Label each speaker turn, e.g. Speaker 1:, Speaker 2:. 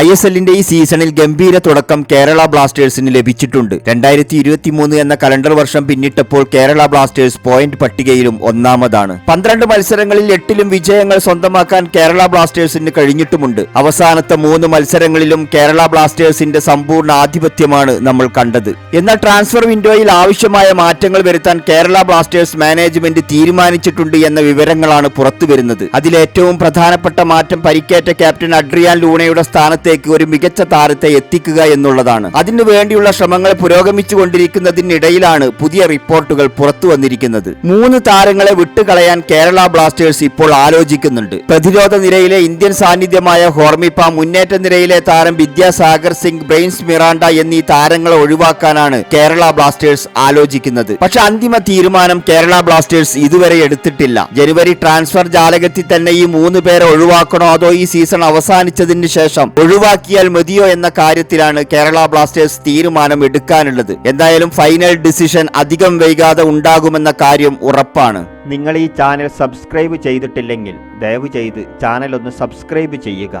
Speaker 1: I S എല്ലിന്റെ ഈ സീസണിൽ ഗംഭീര തുടക്കം കേരള ബ്ലാസ്റ്റേഴ്സിന് ലഭിച്ചിട്ടുണ്ട്. രണ്ടായിരത്തി ഇരുപത്തി മൂന്ന് എന്ന കലണ്ടർ വർഷം പിന്നിട്ടപ്പോൾ കേരള ബ്ലാസ്റ്റേഴ്സ് പോയിന്റ് പട്ടികയിലും ഒന്നാമതാണ്. പന്ത്രണ്ട് മത്സരങ്ങളിൽ എട്ടിലും വിജയങ്ങൾ സ്വന്തമാക്കാൻ കേരള ബ്ലാസ്റ്റേഴ്സിന് കഴിഞ്ഞിട്ടുമുണ്ട്. അവസാനത്തെ മൂന്ന് മത്സരങ്ങളിലും കേരള ബ്ലാസ്റ്റേഴ്സിന്റെ സമ്പൂർണ ആധിപത്യമാണ് നമ്മൾ കണ്ടത്. എന്നാൽ ട്രാൻസ്ഫർ വിൻഡോയിൽ ആവശ്യമായ മാറ്റങ്ങൾ വരുത്താൻ കേരള ബ്ലാസ്റ്റേഴ്സ് മാനേജ്മെന്റ് തീരുമാനിച്ചിട്ടുണ്ട് എന്ന വിവരങ്ങളാണ് പുറത്തുവരുന്നത്. അതിലേറ്റവും പ്രധാനപ്പെട്ട മാറ്റം പരിക്കേറ്റ ക്യാപ്റ്റൻ അഡ്രിയാൻ ലൂണയുടെ സ്ഥാനത്തേക്ക് ഒരു മികച്ച താരത്തെ എത്തിക്കുക എന്നുള്ളതാണ്. അതിനു വേണ്ടിയുള്ള ശ്രമങ്ങൾ പുരോഗമിച്ചുകൊണ്ടിരിക്കുന്നതിനിടയിലാണ് പുതിയ റിപ്പോർട്ടുകൾ പുറത്തു വന്നിരിക്കുന്നത്. മൂന്ന് താരങ്ങളെ വിട്ടുകളയാൻ കേരള ബ്ലാസ്റ്റേഴ്സ് ഇപ്പോൾ ആലോചിക്കുന്നുണ്ട്. പ്രതിരോധ നിരയിലെ ഇന്ത്യൻ സാന്നിധ്യമായ ഹോർമിപ്പ മുന്നേറ്റ നിരയിലെ താരം വിദ്യാസാഗർ സിംഗ് ബ്രെയിൻസ് മിറാണ്ട എന്നീ താരങ്ങളെ ഒഴിവാക്കാനാണ് കേരള ബ്ലാസ്റ്റേഴ്സ് ആലോചിക്കുന്നത്. പക്ഷെ അന്തിമ തീരുമാനം കേരള ബ്ലാസ്റ്റേഴ്സ് ഇതുവരെ എടുത്തിട്ടില്ല. ജനുവരി ട്രാൻസ്ഫർ ജാലകത്തിൽ തന്നെ ഈ മൂന്ന് പേരെ ഒഴിവാക്കണോ അതോ ഈ സീസൺ അവസാനിച്ചതിന് ശേഷം ഒഴിവാക്കിയാൽ മതിയോ എന്ന കാര്യത്തിലാണ് കേരള ബ്ലാസ്റ്റേഴ്സ് തീരുമാനം എടുക്കാനുള്ളത്. എന്തായാലും ഫൈനൽ ഡിസിഷൻ അധികം വൈകാതെ ഉണ്ടാകുമെന്ന കാര്യം ഉറപ്പാണ്. നിങ്ങൾ ഈ ചാനൽ സബ്സ്ക്രൈബ് ചെയ്തിട്ടില്ലെങ്കിൽ ദയവ് ചെയ്ത് ചാനൽ ഒന്ന് സബ്സ്ക്രൈബ് ചെയ്യുക.